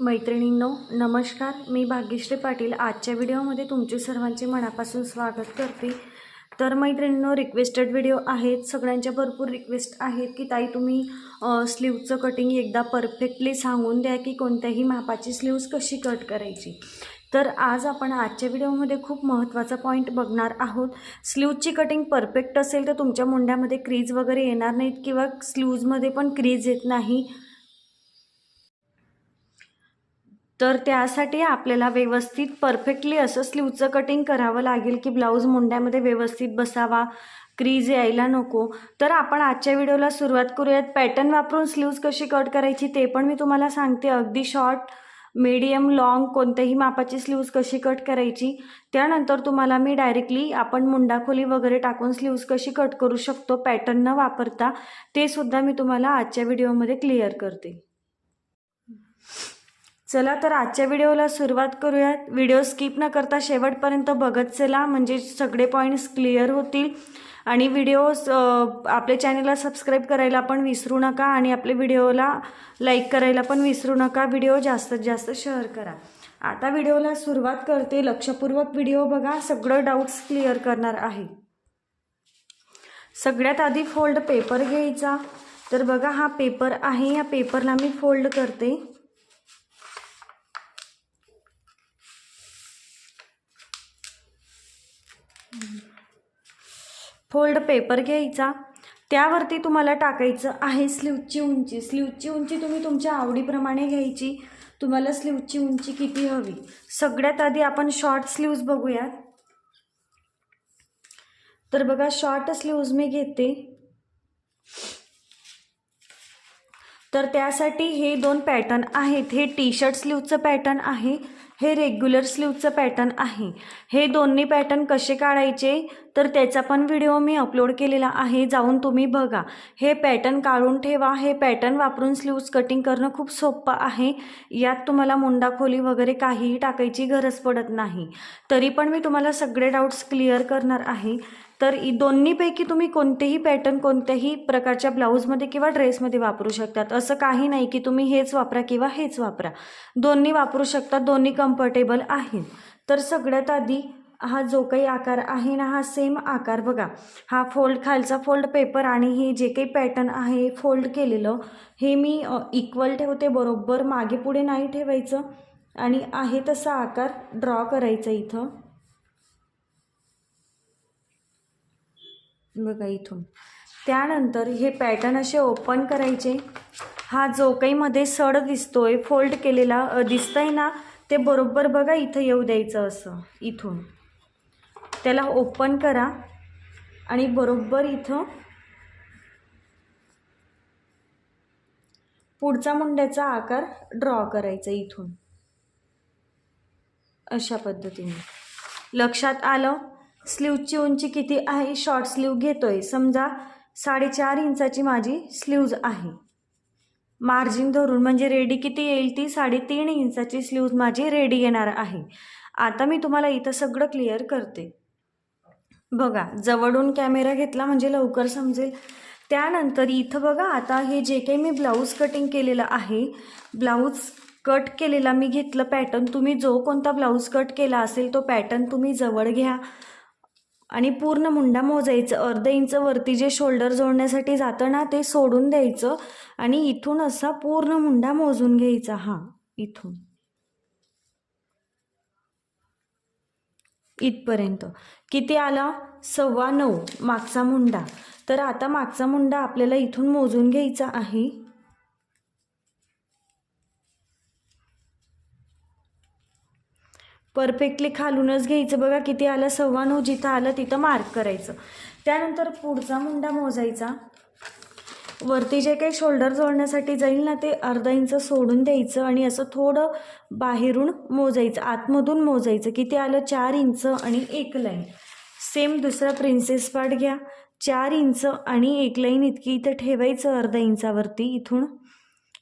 मैत्रिणींनो नमस्कार. मी भाग्यश्री पाटील. आजच्या व्हिडिओमध्ये तुमचे सर्वांचे मनापासून स्वागत करते. तर मैत्रिणींनो रिक्वेस्टेड व्हिडिओ आहेत. सगळ्यांच्या भरपूर रिक्वेस्ट आहेत की ताई तुम्ही स्लीवचं कटिंग एकदा परफेक्टली सांगून द्या की कोणत्याही मापाची स्लीव्ज कशी कट करायची. तर आज आपण आजच्या व्हिडिओमध्ये खूप महत्त्वाचा पॉईंट बघणार आहोत. स्लीवची कटिंग परफेक्ट असेल तर तुमच्या मुंड्यामध्ये क्रीज वगैरे येणार नाहीत किंवा स्लीव्जमध्ये पण क्रीज येत नाही. तर त्यासाठी आपल्याला व्यवस्थित परफेक्टली असं स्लीवचं कटिंग करावं लागेल की ब्लाऊज मुंड्यामध्ये व्यवस्थित बसावा. क्रीज यायला नको. तर आपण आजच्या व्हिडिओला सुरुवात करूयात. पॅटर्न वापरून स्लीव्ज कशी कट करायची ते पण मी तुम्हाला सांगते. अगदी शॉर्ट मीडियम लॉंग कोणत्याही मापाची स्लीव्ज कशी कट करायची. त्यानंतर तुम्हाला मी डायरेक्टली आपण मुंडाखोली वगैरे टाकून स्लीव्ज कशी कट करू शकतो पॅटर्न न वापरता ते सुद्धा मी तुम्हाला आजच्या व्हिडिओमध्ये क्लिअर करते. चला तर आजच्या व्हिडिओला सुरुवात करूयात. व्हिडिओ स्किप न करता शेवटपर्यंत बघत चला म्हणजे सगळे पॉईंट्स क्लिअर होतील. आणि व्हिडिओज आपल्या चॅनलला सबस्क्राईब करायला पण विसरू नका आणि आपल्या व्हिडिओला लाईक करायला पण विसरू नका. व्हिडिओ जास्तीत जास्त शेअर करा. आता व्हिडिओला सुरुवात करते. लक्षपूर्वक व्हिडिओ बघा. सगळं डाऊट्स क्लिअर करणार आहे. सगळ्यात आधी फोल्ड पेपर घ्यायचा. तर बघा हा पेपर आहे. या पेपरला मी फोल्ड करते. फोल्ड पेपर घ्यायचा. त्यावरती तुम्हाला टाकायचं आहे स्लीवची उंची. स्लीवची उंची तुम्ही तुमच्या आवडीप्रमाणे घ्यायची. तुम्हाला स्लीवची उंची किती हवी? सगळ्यात आधी आपण शॉर्ट स्लीव्ज बघूयात. तर बघा शॉर्ट स्लीव्ज मी घेते. तर त्यासाठी हे दोन पॅटर्न आहेत. हे टी शर्ट स्लीवचं पॅटर्न आहे. हे रेग्युलर स्लीवचं पॅटर्न आहे. हे दोन्ही पॅटर्न कसे काढायचे? तर त्याचा पण व्हिडिओ मी अपलोड केलेला आहे जाऊन तुम्ही बघा. हे पॅटर्न काढून ठेवा. हे पॅटर्न वापरून स्लीव्ज कटिंग करणं खूप सोपं आहे. यात तुम्हाला मुंडा खोली वगैरे काहीही टाकायची गरज पडत नाही. तरी पण मी तुम्हाला सगळे डाऊट्स क्लिअर करणार आहे. तर दोन्हीपैकी तुम्ही कोणतेही पॅटर्न कोणत्याही प्रकारच्या ब्लाऊजमध्ये किंवा ड्रेसमध्ये वापरू शकतात. असं काही नाही की तुम्ही हेच वापरा किंवा हेच वापरा. दोन्ही वापरू शकता. दोन्ही कम्फर्टेबल आहेत. तर सगळ्यात आधी हा जो काही आकार आहे ना हा सेम आकार बघा. हा फोल्ड खालचा फोल्ड पेपर आणि हे जे काही पॅटर्न आहे फोल्ड केलेलं हे मी इक्वल ठेवते बरोबर मागे पुढे नाही ठेवायचं. आणि आहे तसा आकार ड्रॉ करायचा इथं. बघा इथून. त्यानंतर हे पॅटर्न असे ओपन करायचे. हा जो काही मध्ये सड दिसतोय फोल्ड केलेला दिसतंय ना ते बरोबर बघा इथं येऊ द्यायचं असं इथून. त्याला ओपन करा आणि बरोबर इथं पुढचा मुंड्याचा आकार ड्रॉ करायचा इथून. अशा पद्धतीने. लक्षात आलं? स्लीवची उंची किती आहे? शॉर्ट स्लीव घेतोय. समजा साडेचार इंचाची माझी स्लीव्ज आहे. मार्जिन धरून म्हणजे रेडी किती येईल ती? साडेतीन इंचाची स्लीव्ज माझी रेडी येणार आहे. आता मी तुम्हाला इथं सगळं क्लिअर करते. बघा जवळून कॅमेरा घेतला म्हणजे लवकर समजेल. त्यानंतर इथं बघा आता हे जे काही मी ब्लाऊज कटिंग केलेलं आहे ब्लाऊज कट केलेला मी घेतलं पॅटर्न तुम्ही जो कोणता ब्लाऊज कट केला असेल तो पॅटर्न तुम्ही जवळ घ्या. आणि पूर्ण मुंडा मोजायचं अर्ध इंच वरती जे शोल्डर जोडण्यासाठी जातं ना ते सोडून द्यायचं. आणि इथून असा पूर्ण मुंडा मोजून घ्यायचा हा इथून. इथपर्यंत. किती आला? सव्वा नऊ. मागचा मुंडा. तर आता मागचा मुंडा आपल्याला इथून मोजून घ्यायचा आहे. परफेक्टली खालूनच घ्यायचं. बघा किती आलं? सव्वा नऊ. जिथं आलं तिथं मार्क करायचं. त्यानंतर पुढचा मुंडा मोजायचा. वरती जे काही शोल्डर जोडण्यासाठी जाईल ना ते अर्धा इंच सोडून द्यायचं आणि असं थोडं बाहेरून मोजायचं आतमधून मोजायचं किती आलं चार इंच आणि एक लाईन सेम दुसरा प्रिन्सेस पार्ट घ्या. चार इंच आणि एक लाईन इतकी इथं ठेवायचं अर्धा इंचावरती इथून.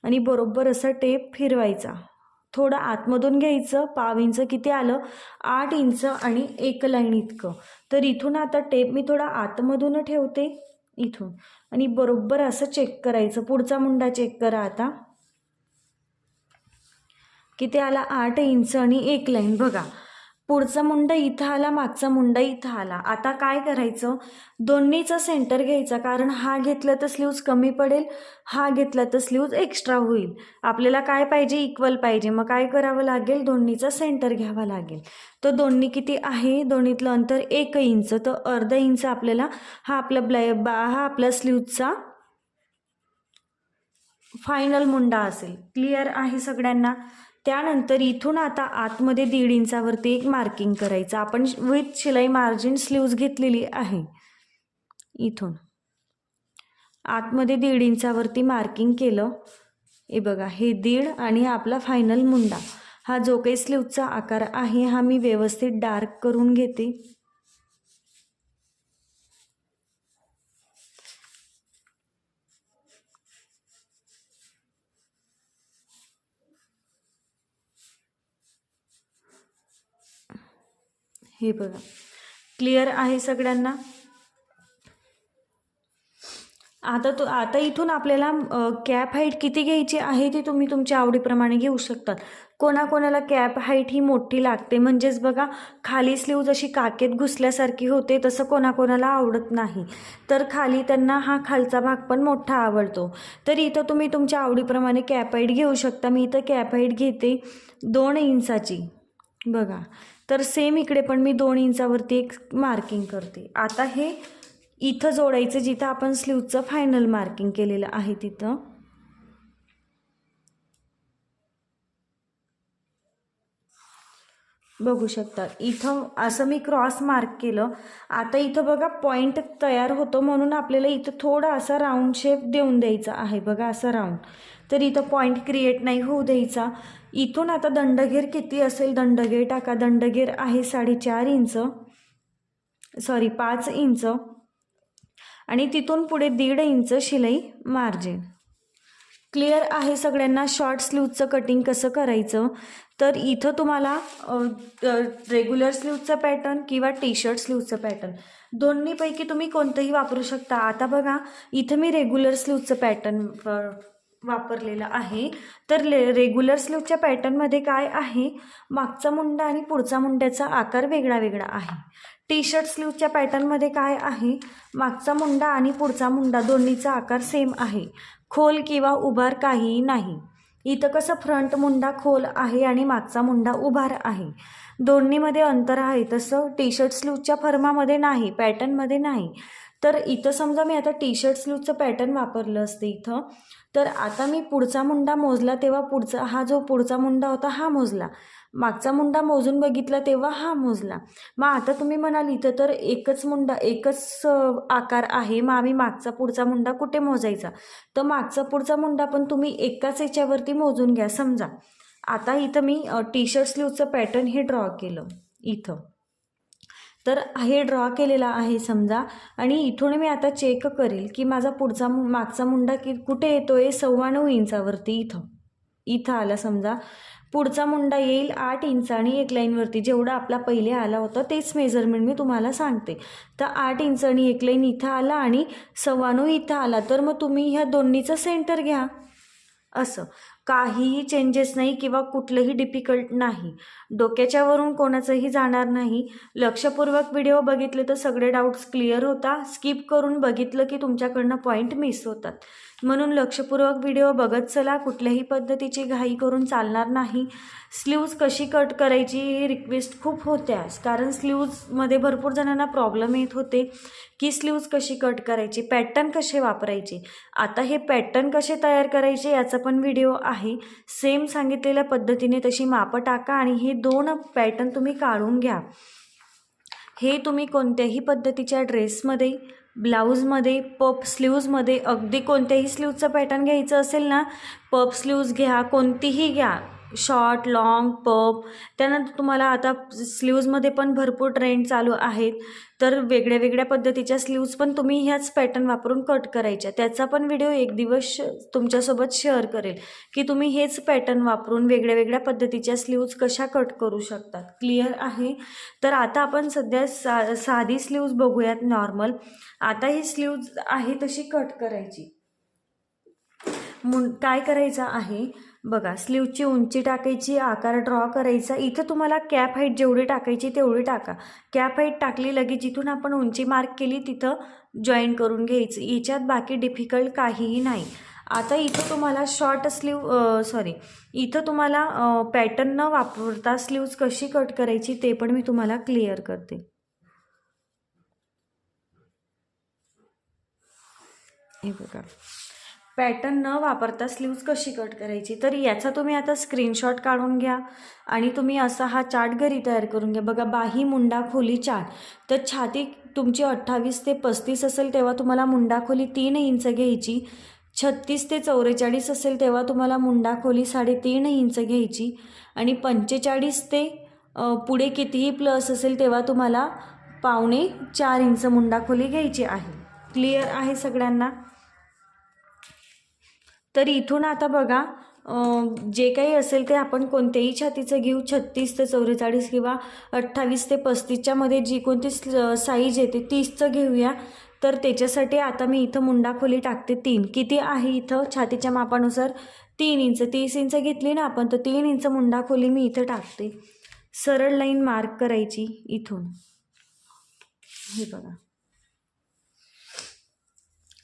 आणि बरोबर असं टेप फिरवायचा. थोडं आतमधून घ्यायचं पाव इंच किती आलं? आठ इंच आणि एक लाईन इतकं. तर इथून आता टेप मी थोडा आतमधून ठेवते. इथून. आणि बरोबर असं चेक करायचं. पुढचा मुंडा चेक करा आता. किती आला आठ इंच आणि एक लाईन बघा. पुढचा मुंडा इथं आला मागचा मुंडा इथं आला. आता काय करायचं? दोन्हीचा सेंटर घ्यायचा कारण हा घेतला तर स्लीव्ज कमी पडेल हा घेतला तर स्लीव्ज एक्स्ट्रा होईल. आपल्याला काय पाहिजे? इक्वल पाहिजे. मग काय करावं लागेल? दोन्हीचा सेंटर घ्यावा लागेल. तर दोन्ही किती आहे? दोन्हीतलं अंतर एक इंच. तर अर्धा इंच आपल्याला हा आपला ब्लाय बा हा आपला स्लीवचा फायनल मुंडा असेल. क्लिअर आहे सगळ्यांना? त्यानंतर इथून आता आतमध्ये दीड इंचावरती एक मार्किंग करायचं. आपण विथ शिलाई मार्जिन स्लीव्ज घेतलेली आहे. इथून. आतमध्ये दीड इंचावरती मार्किंग केलं. हे बघा हे दीड आणि आपला फायनल मुंडा. हा जो काही स्लीवचा आकार आहे हा मी व्यवस्थित डार्क करून घेते. हे बघा. क्लिअर आहे सगळ्यांना? आता तो आता इथून आपल्याला कॅप हाईट किती घ्यायची आहे ती तुम्ही तुमच्या आवडीप्रमाणे घेऊ शकतात. कोणाकोणाला कॅप हाईट ही मोठी लागते. म्हणजेच बघा खाली स्लीव जशी काकेत घुसल्यासारखी होते तसं कोणाकोणाला आवडत नाही. तर खाली त्यांना हा खालचा भाग पण मोठा आवडतो. तर इथं तुम्ही तुमच्या आवडीप्रमाणे कॅप हाईट घेऊ शकता. मी इथं कॅप हाईट घेते दोन इंचाची. बघा. तर सेम इकडे पण मी दोन इंचावरती एक मार्किंग करते. आता हे इथं जोडायचं जिथं आपण स्लीवचं फायनल मार्किंग केलेलं आहे तिथं. बघू शकता इथं असं मी क्रॉस मार्क केलं. आता इथं बघा पॉईंट तयार होतो म्हणून आपल्याला इथं थोडा असा राऊंड शेप देऊन द्यायचा आहे. बघा असा राऊंड तर इथं पॉईंट क्रिएट नाही होऊ द्यायचा. इथून आता दंडघेर किती असेल? दंडघेर टाका. दंडघेर आहे साडेचार इंच. सॉरी पाच इंच. आणि तिथून पुढे दीड इंच शिलाई मार्जिन क्लिअर आहे सगळ्यांना? शॉर्ट स्लीवचं कटिंग कसं करायचं? तर इथं तुम्हाला रेग्युलर स्लीवचं पॅटर्न किंवा टी शर्ट स्लीवचं पॅटर्न दोन्हीपैकी तुम्ही कोणतंही वापरू शकता. आता बघा इथं मी रेग्युलर स्लीवचं पॅटर्न वापरलेलं आहे. तर ले रेग्युलर स्लीवच्या पॅटर्नमध्ये काय आहे? मागचा मुंडा आणि पुढचा मुंड्याचा आकार वेगळा वेगळा आहे टी शर्ट स्लीवच्या पॅटर्नमध्ये काय आहे? मागचा मुंडा आणि पुढचा मुंडा दोन्हीचा आकार सेम आहे. खोल किंवा उभार काहीही नाही. इथं कसं फ्रंट मुंडा खोल आहे आणि मागचा मुंडा उभार आहे? दोन्हीमध्ये अंतर आहे. तसं टी शर्ट स्लीवच्या फर्मामध्ये नाही पॅटर्नमध्ये नाही. तर इथं समजा मी आता टी शर्ट स्लीवचं पॅटर्न वापरलं असतं इथं तर आता मी पुढचा मुंडा मोजला तेव्हा पुढचा हा जो पुढचा मुंडा होता हा मोजला. मागचा मुंडा मोजून बघितला तेव्हा हा मोजला. मग आता तुम्ही म्हणाल इथं तर एकच मुंडा एकच आकार आहे मग आम्ही मागचा पुढचा मुंडा कुठे मोजायचा? तर मागचा पुढचा मुंडा पण तुम्ही एकाच याच्यावरती मोजून घ्या समजा. आता इथं मी टी शर्ट स्लीवचं पॅटर्न हे ड्रॉ केलं इथं. तर हे ड्रॉ केलेला आहे समजा. आणि इथून मी आता चेक करेल की माझा पुढचा मागचा मुंडा की कुठे येतो आहे सव्वा नऊ इंचावरती इथं. इथं आला समजा. पुढचा मुंडा येईल आठ इंच आणि एक लाईनवरती जेवढा आपला पहिले आला होता तेच मेजरमेंट मी तुम्हाला सांगते. तर आठ इंच आणि एक लाईन इथं आला आणि सव्वा नऊ इथं आला. तर मग तुम्ही ह्या दोन्हीचं सेंटर घ्या. असं. काहीही चेंजेस नाही किंवा कुठलंही डिफिकल्ट नाही. डोक्याच्यावरून कोणाचंही जाणार नाही. लक्षपूर्वक व्हिडिओ बघितले तर सगळे डाऊट्स क्लिअर होता. स्किप करून बघितलं की तुमच्याकडनं पॉईंट मिस होतात. म्हणून लक्षपूर्वक व्हिडिओ बघत चला. कुठल्याही पद्धतीची घाई करून चालणार नाही. स्लीव्ज कशी कट करायची ही रिक्वेस्ट खूप होत्या कारण स्लीव्जमध्ये भरपूर जणांना प्रॉब्लेम येत होते की स्लीव्ज कशी कट करायची पॅटर्न कसे वापरायचे? आता हे पॅटर्न कसे तयार करायचे याचा पण व्हिडिओ आहे. आहे. सेम सांगितलेल्या पद्धतीने तशी मापं टाका आणि हे दोन पॅटर्न तुम्ही काढून घ्या. हे तुम्ही कोणत्याही पद्धतीच्या ड्रेसमध्ये ब्लाऊजमध्ये पप स्लीव्जमध्ये अगदी कोणत्याही स्लीवचं पॅटर्न घ्यायचं असेल ना पप स्लीव्ज घ्या कोणतीही घ्या. शॉर्ट लाँग पप त्यानंतर तुम्हाला आता स्लीव्जमध्ये पण भरपूर ट्रेंड चालू आहेत. तर वेगळ्या वेगळ्या पद्धतीच्या स्लीव्ज पण तुम्ही ह्याच पॅटर्न वापरून कट करायच्या. त्याचा पण व्हिडिओ एक दिवस तुमच्यासोबत शेअर करेल की तुम्ही हेच पॅटर्न वापरून वेगळ्या वेगळ्या पद्धतीच्या स्लीव्ज कशा कट करू शकतात. क्लिअर आहे? तर आता आपण सध्या सा साधी स्लीव्ज बघूयात नॉर्मल आता ही स्लीव्ज आहे तशी कट करायची. मुं काय करायचं आहे? बघा स्लीवची उंची टाकायची आकार ड्रॉ करायचा इथं तुम्हाला कॅप हाईट जेवढी टाकायची तेवढी टाका. कॅप हाईट टाकली लगेच जिथून आपण उंची मार्क केली तिथं जॉईन करून घ्यायचं. याच्यात बाकी डिफिकल्ट काहीही नाही. आता इथं तुम्हाला शॉर्ट स्लीव सॉरी इथं तुम्हाला पॅटर्न न वापरता स्लीव्ज कशी कट करायची ते पण मी तुम्हाला क्लिअर करते. हे बघा. पॅटर्न न वापरता स्लीव्ज कशी कट करायची? तर याचा तुम्ही आता स्क्रीनशॉट काढून घ्या आणि तुम्ही असा हा चार्ट घरी तयार करून घ्या. बघा बाही मुंडा खोली चार्ट तर छाती तुमची अठ्ठावीस ते पस्तीस असेल तेव्हा तुम्हाला मुंडा खोली तीन इंच घ्यायची. छत्तीस ते चौवेचाळीस असेल तेव्हा तुम्हाला मुंडा खोली साडेतीन इंच घ्यायची. आणि पंचेचाळीस ते पुढे कितीही प्लस असेल तेव्हा तुम्हाला पावणे चार इंच मुंडा खोली घ्यायची आहे. क्लिअर आहे सगळ्यांना? तर इथून आता बघा जे काही असेल ते आपण कोणत्याही छातीचं घेऊ छत्तीस ते चौवेचाळीस किंवा अठ्ठावीस ते पस्तीसच्या मध्ये जी कोणती साईज येते तीसचं घेऊया. तर त्याच्यासाठी आता मी इथं मुंडा खोली टाकते तीन. किती आहे इथं? छातीच्या मापानुसार तीन इंच. तीस इंच घेतली ना आपण तर तीन इंच मुंडा खोली मी इथं टाकते. सरळ लाईन मार्क करायची इथून. हे बघा.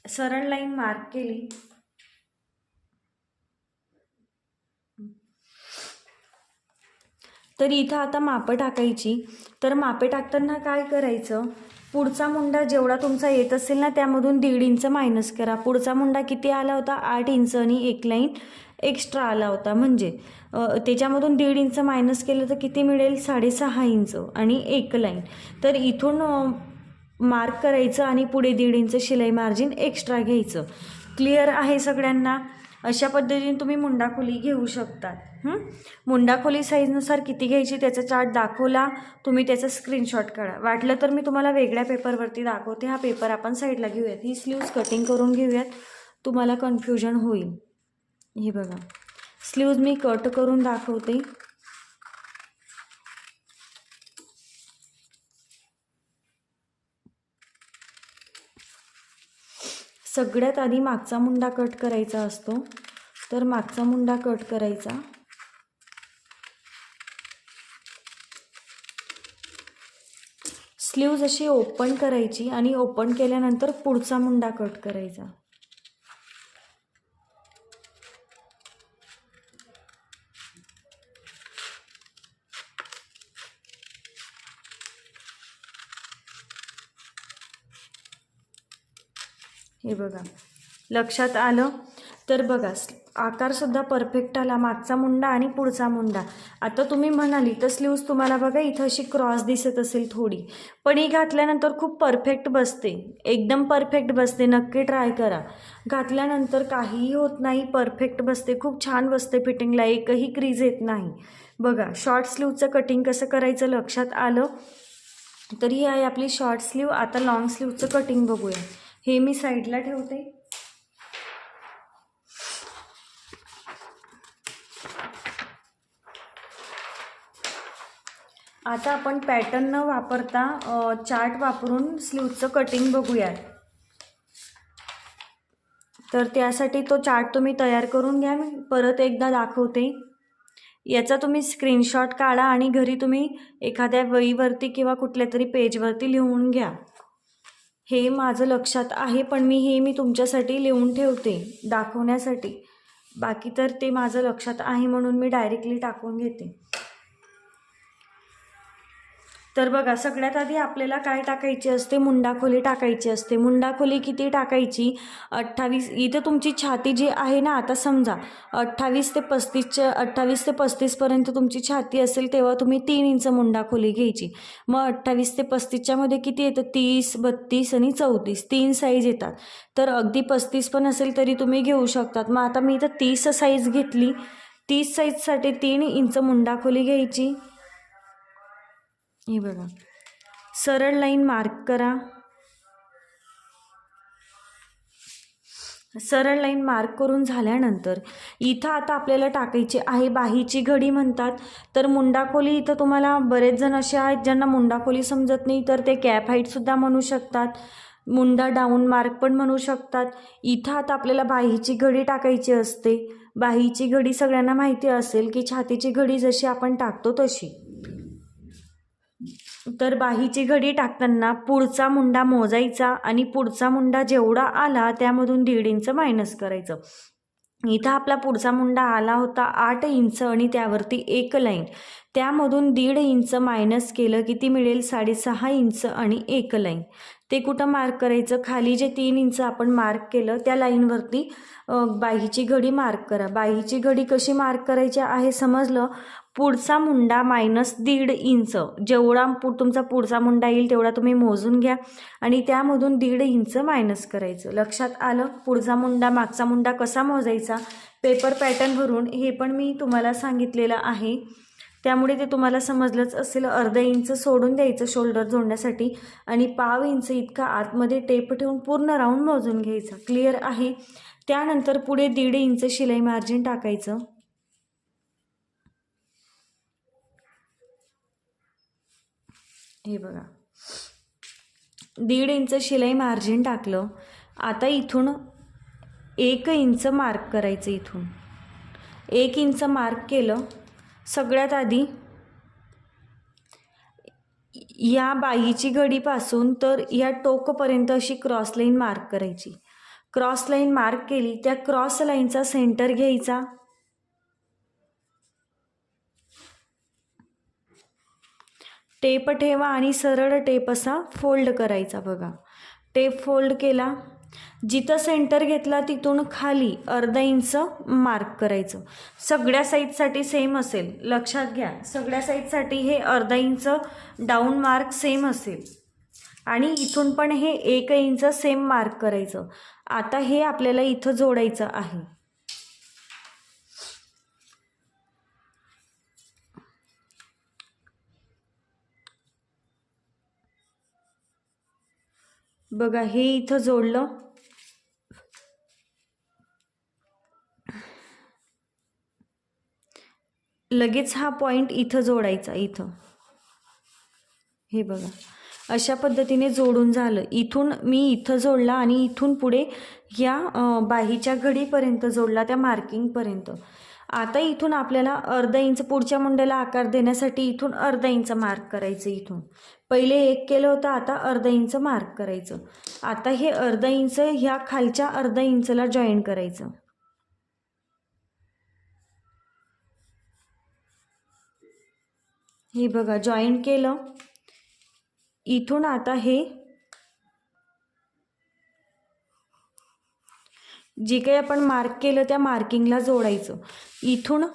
सरळ लाईन मार्क केली. तर इथं आता मापं टाकायची. तर मापे टाकताना काय करायचं? पुढचा मुंडा जेवढा तुमचा येत असेल ना त्यामधून दीड इंच मायनस करा. पुढचा मुंडा किती आला होता? आठ इंच आणि एक लाईन एक्स्ट्रा आला होता. म्हणजे त्याच्यामधून दीड इंच मायनस केलं तर किती मिळेल? साडेसहा इंच आणि एक लाईन तर इथून मार्क करायचं आणि पुढे दीड इंच शिलाई मार्जिन एक्स्ट्रा घ्यायचं. क्लिअर आहे सगळ्यांना? अशा पद्धतीने तुम्ही मुंडाखोली घेऊ शकता मुंडाखोली साईजनुसार किती घ्यायची त्याचा चार्ट दाखवला. तुम्ही त्याचा स्क्रीनशॉट काढा. वाटलं तर मी तुम्हाला वेगळ्या पेपरवरती दाखवते. हा पेपर आपण साईडला घेऊयात. ही स्लीव्ज कटिंग करून घेऊयात. तुम्हाला कन्फ्युजन होईल. हे बघा. स्लीव्ज मी कट करून दाखवते. सगळ्यात आधी मागचा मुंडा कट करायचा असतो. तर मागचा मुंडा कट करायचा. स्लीव्ज अशी ओपन करायची आणि ओपन केल्यानंतर पुढचा मुंडा कट करायचा. हे बघा. लक्षात आलं? तर बघा आकारसुद्धा परफेक्ट आला मागचा मुंडा आणि पुढचा मुंडा. आता तुम्ही म्हणाली तर स्लीव्ज तुम्हाला बघा इथं अशी क्रॉस दिसत असेल थोडी. पण ही घातल्यानंतर खूप परफेक्ट बसते. एकदम परफेक्ट बसते. नक्की ट्राय करा. घातल्यानंतर काहीही होत नाही परफेक्ट बसते. खूप छान बसते फिटिंगला. एकही क्रीज येत नाही. बघा शॉर्ट स्लीवचं कटिंग कसं करायचं लक्षात आलं? तर ही आहे आपली शॉर्ट स्लीव आता लाँग स्लीवचं कटिंग बघूया. हे मी साईडला ठेवते. आता आपण पॅटर्न न वापरता चार्ट वापरून स्लीवचं कटिंग बघूयात. तर त्यासाठी तो चार्ट तुम्ही तयार करून घ्या मी परत एकदा दाखवते. याचा तुम्ही स्क्रीनशॉट काढा आणि घरी तुम्ही एखाद्या वहीवरती किंवा कुठल्या तरी पेजवरती लिहून घ्या. हे माझं लक्षात आहे पण मी हे मी तुमच्यासाठी लिहून ठेवते दाखवण्यासाठी. बाकी तर ते माझं लक्षात आहे म्हणून मी डायरेक्टली टाकून घेते. तर बघा सगळ्यात आधी आपल्याला काय टाकायची असते? मुंडाखोली टाकायची असते. मुंडाखोली किती टाकायची? अठ्ठावीस इथं तुमची छाती जी आहे ना आता समजा अठ्ठावीस ते पस्तीसच्या अठ्ठावीस ते पस्तीसपर्यंत तुमची छाती असेल तेव्हा तुम्ही तीन इंच मुंडाखोली घ्यायची. मग अठ्ठावीस ते पस्तीसच्यामध्ये किती येतं? तीस बत्तीस आणि चौतीस. तीन साईज येतात. तर अगदी पस्तीस पण असेल तरी तुम्ही घेऊ शकतात. मग आता मी इथं तीस साईज घेतली. तीस साईजसाठी तीन इंच मुंडाखोली घ्यायची. हे बघा. सरळ लाईन मार्क करा. सरळ लाईन मार्क करून झाल्यानंतर इथं आता आपल्याला टाकायची आहे बाहीची घडी म्हणतात. तर मुंडाखोली इथं तुम्हाला बरेच जण असे आहेत ज्यांना मुंडाखोली समजत नाही तर ते कॅप हाईटसुद्धा म्हणू शकतात. मुंडा डाऊन मार्क पण म्हणू शकतात. इथं आता आपल्याला बाहीची घडी टाकायची असते. बाहीची घडी सगळ्यांना माहिती असेल की छातीची घडी जशी आपण टाकतो तशी. तर बाहीची घडी टाकताना पुढचा मुंडा मोजायचा आणि पुढचा मुंडा जेवढा आला त्यामधून दीड इंच मायनस करायचं. इथं आपला पुढचा मुंडा आला होता आठ इंच आणि त्यावरती एक लाईन त्यामधून दीड इंच मायनस केलं किती मिळेल? साडेसहा इंच आणि एक लाईन ते कुठं मार्क करायचं? खाली जे तीन इंच आपण मार्क केलं त्या लाईनवरती बाहीची घडी मार्क करा. बाहीची घडी कशी मार्क करायची आहे? समजलं? पुढचा मुंडा मायनस दीड इंच जेवढा पु तुमचा पुढचा मुंडा येईल तेवढा तुम्ही मोजून घ्या. आणि त्यामधून दीड इंच मायनस करायचं. लक्षात आलं? पुढचा मुंडा मागचा मुंडा कसा मोजायचा? पेपर पॅटर्न भरून हे पण मी तुम्हाला सांगितलेलं आहे. त्यामुळे ते तुम्हाला समजलंच असेल. अर्धा इंच सोडून द्यायचं शोल्डर जोडण्यासाठी. आणि पाव इंच इतका आतमध्ये टेप ठेवून पूर्ण राऊंड मोजून घ्यायचा. क्लिअर आहे? त्यानंतर पुढे दीड इंच शिलाई मार्जिन टाकायचं. हे बघा. दीड इंच शिलाई मार्जिन टाकलं. आता इथून एक इंच मार्क करायचं इथून. एक इंच मार्क केलं. सगळ्यात आधी या बाईची घडीपासून तर या टोकपर्यंत अशी क्रॉस लाईन मार्क करायची. क्रॉस लाईन मार्क केली. त्या क्रॉस लाईनचा सेंटर घ्यायचा. टेप ठेवा आणि सरळ टेप असा फोल्ड करायचा बघा. टेप फोल्ड केला. जिथं सेंटर घेतला तिथून खाली अर्धा इंच मार्क करायचं. सगळ्या साईजसाठी सेम असेल. लक्षात घ्या. सगळ्या साईजसाठी हे अर्धा इंच डाऊन मार्क सेम असेल. आणि इथून पण हे एक इंच सेम मार्क करायचं. आता हे आपल्याला इथं जोडायचं आहे. बघा हे इथं जोडलं. लगेच हा पॉईंट इथं जोडायचा इथं. हे बघा अशा पद्धतीने जोडून झालं. इथून मी इथं जोडला आणि इथून पुढे या बाहीच्या घडीपर्यंत जोडला त्या मार्किंगपर्यंत. आता इथून आपल्याला अर्धा इंच पुढच्या मुंड्याला आकार देण्यासाठी इथून अर्धा इंच मार्क करायचं इथून. पहिले एक केलं होतं आता अर्धा इंच मार्क करायचं. आता हे अर्धा इंच ह्या खालच्या अर्धा इंचला जॉईन करायचं. हे बघा जॉईन केलं. इथून आता हे जे काही आपण मार्क केलं त्या मार्किंगला जोडायचं. इथून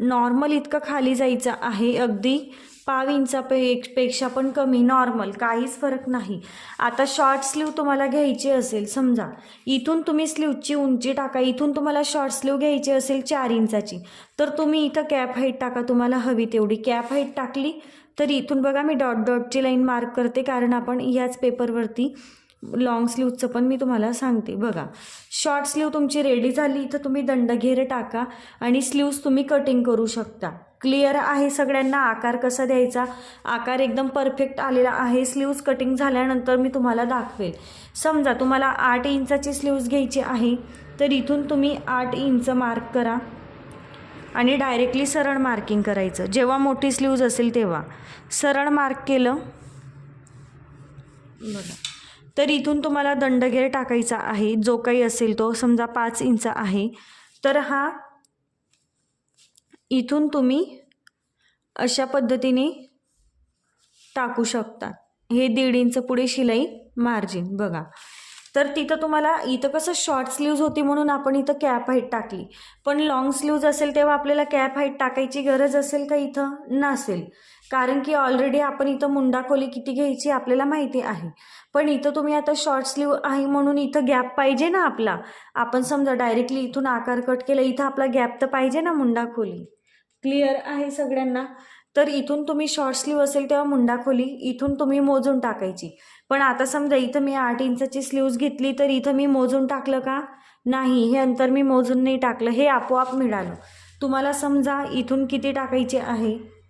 नॉर्मल इतकं खाली जायचं आहे अगदी. पाव इंचा पे पेक्षा पण कमी. नॉर्मल. काहीच फरक नाही. आता शॉर्ट स्लीव तुम्हाला घ्यायची असेल समजा. इथून तुम्ही स्लीवची उंची टाका. इथून तुम्हाला शॉर्ट स्लीव घ्यायची असेल चार इंचाची. तर तुम्ही इथं कॅप हाईट टाका. तुम्हाला हवी तेवढी. कॅप हाईट टाकली तर इथून बघा मी डॉट डॉटची लाईन मार्क करते. कारण आपण याच पेपरवरती लॉंग स्लीवचं पण मी तुम्हाला सांगते. बघा शॉर्ट स्लीव तुमची रेडी झाली तर तुम्ही दंडघेर टाका आणि स्लीव्स तुम्ही कटिंग करू शकता. क्लिअर आहे सगळ्यांना? आकार कसा द्यायचा? आकार एकदम परफेक्ट आलेला आहे. स्लीव्स कटिंग झाल्यानंतर मी तुम्हाला दाखवेल. समजा तुम्हाला आठ इंचाची स्लीव्स घ्यायची आहे तर इथून तुम्ही आठ इंच मार्क करा आणि डायरेक्टली सरळ मार्किंग करायचं. जेव्हा मोठी स्लीव्ज असेल तेव्हा. सरळ मार्क केलं. बघा. तर इथून तुम्हाला दंडघेर टाकायचा आहे. जो काही असेल तो समजा पाच इंच आहे. तर हा इथून तुम्ही अशा पद्धतीने टाकू शकता. हे दीड इंच पुढे शिलाई मार्जिन बघा. तर तिथं तुम्हाला इथं कसं शॉर्ट स्लीव्ज होती म्हणून आपण इथं कॅप हाईट टाकली. पण लॉंग स्लीव्ज असेल तेव्हा आपल्याला कॅप हाईट टाकायची गरज असेल का इथं? नसेल. कारण की ऑलरेडी आपण इथं मुंडा खोली किती घ्यायची आपल्याला माहिती आहे. पण इथं तुम्ही आता शॉर्ट स्लीव आहे म्हणून इथं गॅप पाहिजे ना आपला. आपण समजा डायरेक्टली इथून आकार कट केला इथं आपला गॅप तर पाहिजे ना मुंडा खोली क्लिअर आहे सगळ्यांना? तर इथून तुम्ही शॉर्ट स्लीव असेल तेव्हा मुंडा खोली इथून तुम्ही मोजून टाकायची. पण आता समजा इथं मी आठ इंचाची स्लीव्ज घेतली तर इथं मी मोजून टाकलं का? नाही हे अंतर मी मोजून नाही टाकलं हे आपोआप मिळालं. तुम्हाला समजा इथून किती टाकायचे आहे?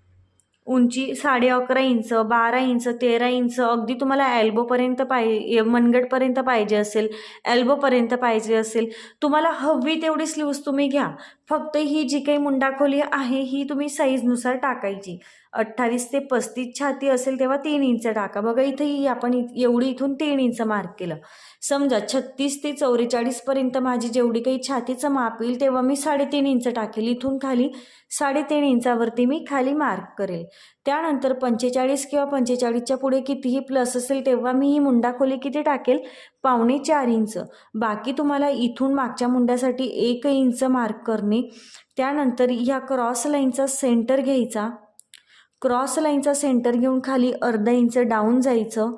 उंची साडे अकरा इंच बारा इंच तेरा इंच अगदी तुम्हाला एल्बोपर्यंत पाहि मनगटपर्यंत पाहिजे असेल एल्बोपर्यंत पाहिजे असेल तुम्हाला हवी तेवढी स्लीव्ज तुम्ही घ्या. फक्त ही जी काही मुंडाखोली आहे ही तुम्ही साईजनुसार टाकायची. अठ्ठावीस ते पस्तीस छाती असेल तेव्हा तीन इंच टाका. बघा इथेही आपण एवढी इथून तीन इंच मार्क केलं. समजा छत्तीस ते चौवेचाळीसपर्यंत माझी जेवढी काही छातीचं माप येईल तेव्हा मी साडेतीन इंच टाकेल. इथून खाली साडेतीन इंचावरती मी खाली मार्क करेल. त्यानंतर पंचेचाळीस किंवा पंचेचाळीसच्या पुढे कितीही प्लस असेल तेव्हा मी ही मुंडाखोली किती टाकेल? पावणे चार इंच. बाकी तुम्हाला इथून मागच्या मुंड्यासाठी एक इंच मार्क करणे. त्यानंतर ह्या क्रॉस लाईनचा सेंटर घ्यायचा. क्रॉस लाईनचा सेंटर घेऊन खाली अर्धा इंच डाऊन जायचं.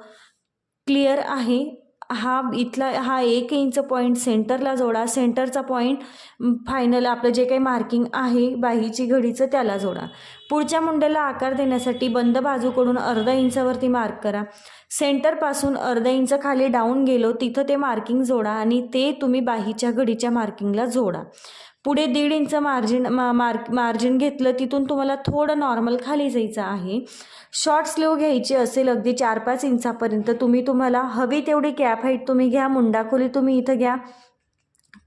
क्लिअर आहे? हा इथला हा एक इंच पॉईंट सेंटरला जोडा. सेंटरचा पॉईंट फायनल आपलं जे काही मार्किंग आहे बाहीची घडीचं त्याला जोडा. पुढच्या मुंड्याला आकार देण्यासाठी बंद बाजूकडून अर्धा इंचावरती मार्क करा. सेंटरपासून अर्धा इंच खाली डाऊन गेलो तिथं ते मार्किंग जोडा आणि ते तुम्ही बाहीच्या घडीच्या मार्किंगला जोडा. पुढे दीड इंच मार्जिन मा मार्जिन घेतलं तिथून तुम्हाला थोडं नॉर्मल खाली जायचं आहे. शॉर्ट स्लीव घ्यायची असेल अगदी चार पाच इंचापर्यंत. तुम्ही तुम्हाला हवी तेवढी कॅप हाईट तुम्ही घ्या मुंडाखोली तुम्ही इथं घ्या.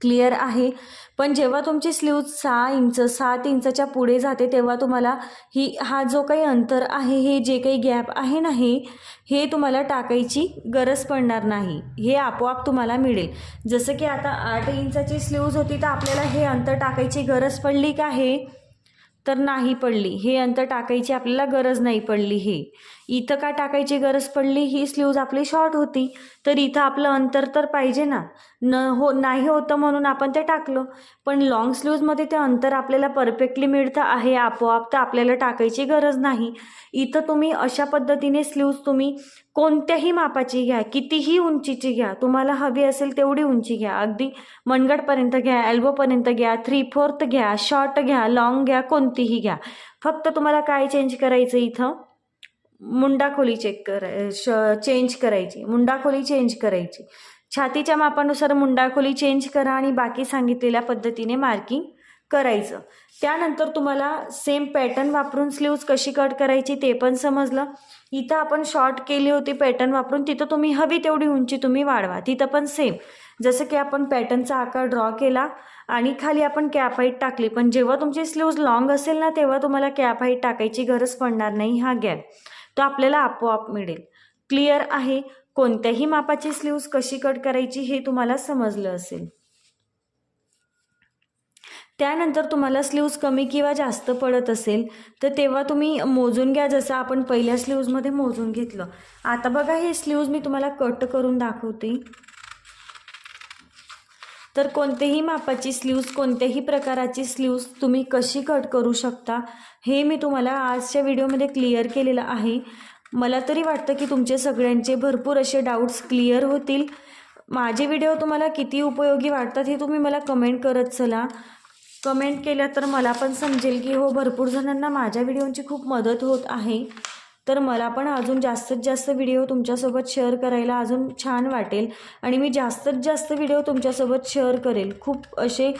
क्लिअर आहे. पण जेव्हा तुमची स्लीव सहा इंच सात इंचाच्या पुढे जाते तेव्हा तुम्हाला ही हा जो काही अंतर आहे हे जे काही गॅप आहे ना हे हे तुम्हाला टाकायची गरज पडणार नाही. हे आपोआप तुम्हाला मिळेल. जसं की आता आठ इंचाची स्लीव्ज होती तर आपल्याला हे अंतर टाकायची गरज पडली का हे? तर नाही पडली. हे अंतर टाकायची आपल्याला गरज नाही पडली हे. इथं का टाकायची गरज पडली? ही स्लीव्ज आपली शॉर्ट होती. तर इथं आपलं अंतर तर पाहिजे ना? न हो नाही होतं म्हणून आपण ते टाकलं. पण लॉंग स्लीव्जमध्ये ते अंतर आपल्याला परफेक्टली मिळतं आहे. आपोआप तर आपल्याला टाकायची गरज नाही. इथं तुम्ही अशा पद्धतीने स्लीव्ज तुम्ही कोणत्याही मापाची घ्या. कितीही उंचीची घ्या. तुम्हाला हवी असेल तेवढी उंची घ्या. अगदी मनगटपर्यंत घ्या एल्बोपर्यंत घ्या थ्री फोर्थ घ्या शॉर्ट घ्या लॉंग घ्या कोणतीही घ्या. फक्त तुम्हाला काय चेंज करायचं इथं? मुंडाखोली चेक कराय श चेंज करायची मुंडाखोली चेंज करायची. छातीच्या मापानुसार मुंडाखोली चेंज करा आणि बाकी सांगितलेल्या पद्धतीने मार्किंग करायचं. त्यानंतर तुम्हाला सेम पॅटर्न वापरून स्लीव्ज कशी कट करायची ते पण समजलं. इथं आपण शॉर्ट केली होती पॅटर्न वापरून तिथं तुम्ही हवी तेवढी उंची तुम्ही वाढवा. तिथं पण सेम जसं की आपण पॅटर्नचा आकार ड्रॉ केला आणि खाली आपण कॅप हाईट टाकली. पण जेव्हा तुमची स्लीव्ज लॉंग असेल ना तेव्हा तुम्हाला कॅप हाईट टाकायची गरज पडणार नाही हा गॅप तो आपल्याला आपोआप मिळेल. क्लिअर आहे? कोणत्याही मापाची स्लीव्ज कशी कट करायची हे तुम्हाला समजलं असेल. त्यानंतर तुम्हाला स्लीव्ज कमी किंवा जास्त पडत असेल तर तेव्हा तुम्ही मोजून घ्या जसं आपण पहिल्या स्लीव्जमध्ये मोजून घेतलं. आता बघा हे स्लीव्ज मी तुम्हाला कट करून दाखवते. तर कोणतेही मापाची स्लीव्ज कोणत्याही प्रकाराची स्लीव्ज तुम्ही कशी कट करू शकता हे मी तुम्हाला आजच्या व्हिडिओमध्ये क्लिअर केलेलं आहे. मला तरी वाटतं की तुमचे सगळ्यांचे भरपूर असे डाऊट्स क्लिअर होतील. माझे व्हिडिओ तुम्हाला किती उपयोगी वाटतात हे तुम्ही मला कमेंट करत चला. कमेंट केल्या तर मला पण समजेल की हो भरपूर जणांना माझ्या व्हिडिओची खूप मदत होत आहे. तर मला पण अजून जास्तीत जास्त व्हिडिओ तुमच्यासोबत शेअर करायला अजून छान वाटेल. आणि मी जास्तीत जास्त व्हिडिओ तुमच्यासोबत शेअर करेल. खूप असे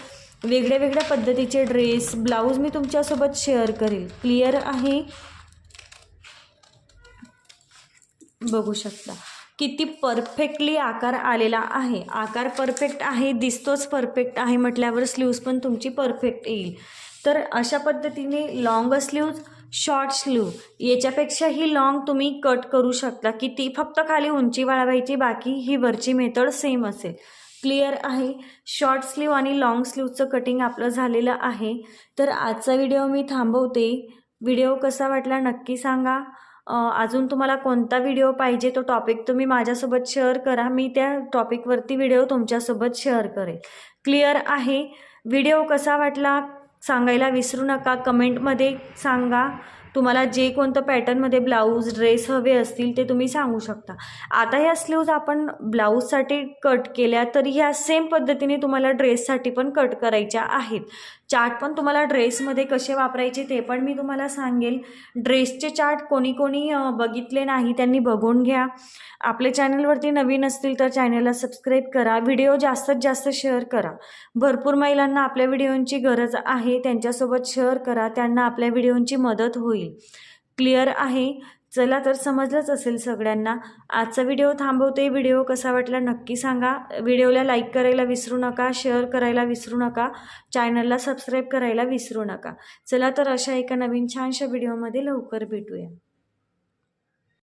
वेगळ्या वेगळ्या पद्धतीचे ड्रेस ब्लाऊज मी तुमच्यासोबत शेअर करेल. क्लिअर आहे? बघू शकता. किती परफेक्टली आकार आलेला आहे. आकार परफेक्ट आहे दिसतोच परफेक्ट आहे म्हटल्यावर स्लीव्ज पण तुमची परफेक्ट येईल. तर अशा पद्धतीने लाँग स्लीव्ज शॉर्ट स्लीव याच्यापेक्षाही लॉंग तुम्ही कट करू शकता. की ती फक्त खाली उंची वाढवायची बाकी ही वरची मेथड सेम असेल. क्लिअर आहे? शॉर्ट स्लीव आणि लॉंग स्लीवचं कटिंग आपलं झालेलं आहे. तर आजचा व्हिडिओ मी थांबवते. व्हिडिओ कसा वाटला नक्की सांगा. अजून तुम्हाला कोणता व्हिडिओ पाहिजे तो टॉपिक तुम्ही माझ्यासोबत शेअर करा. मी त्या टॉपिकवरती व्हिडिओ तुमच्यासोबत शेअर करेल. क्लिअर आहे? व्हिडिओ कसा वाटला? सांगायला विसरू नका. कमेंटमध्ये सांगा. तुम्हाला जे कोणतं पॅटर्नमध्ये ब्लाऊज ड्रेस हवे असतील ते तुम्ही सांगू शकता. आता ह्या स्लीव्ज आपण ब्लाऊजसाठी कट केल्या तरी ह्या सेम पद्धतीने तुम्हाला ड्रेससाठी पण कट करायच्या आहेत. चार्ट पण तुम्हाला ड्रेसमध्ये कसे वापरायचे ते पण मी तुम्हाला सांगेल. ड्रेसचे चार्ट कोणी कोणी बघितले नाही त्यांनी बघून घ्या. आपल्या चॅनलवरती नवीन असतील तर चॅनलला सबस्क्राईब करा. व्हिडिओ जास्तीत जास्त शेअर करा. भरपूर महिलांना आपल्या व्हिडिओंची गरज आहे त्यांच्यासोबत शेअर करा त्यांना आपल्या व्हिडिओंची मदत होईल. क्लिअर आहे? चला तर समजलंच असेल सगळ्यांना. आजचा व्हिडिओ थांबवते. व्हिडिओ कसा वाटला नक्की सांगा. व्हिडिओला लाईक करायला विसरू नका. शेअर करायला विसरू नका. चॅनलला सबस्क्राईब करायला विसरू नका. चला तर अशा एका नवीन छानशा व्हिडिओमध्ये लवकर भेटूया.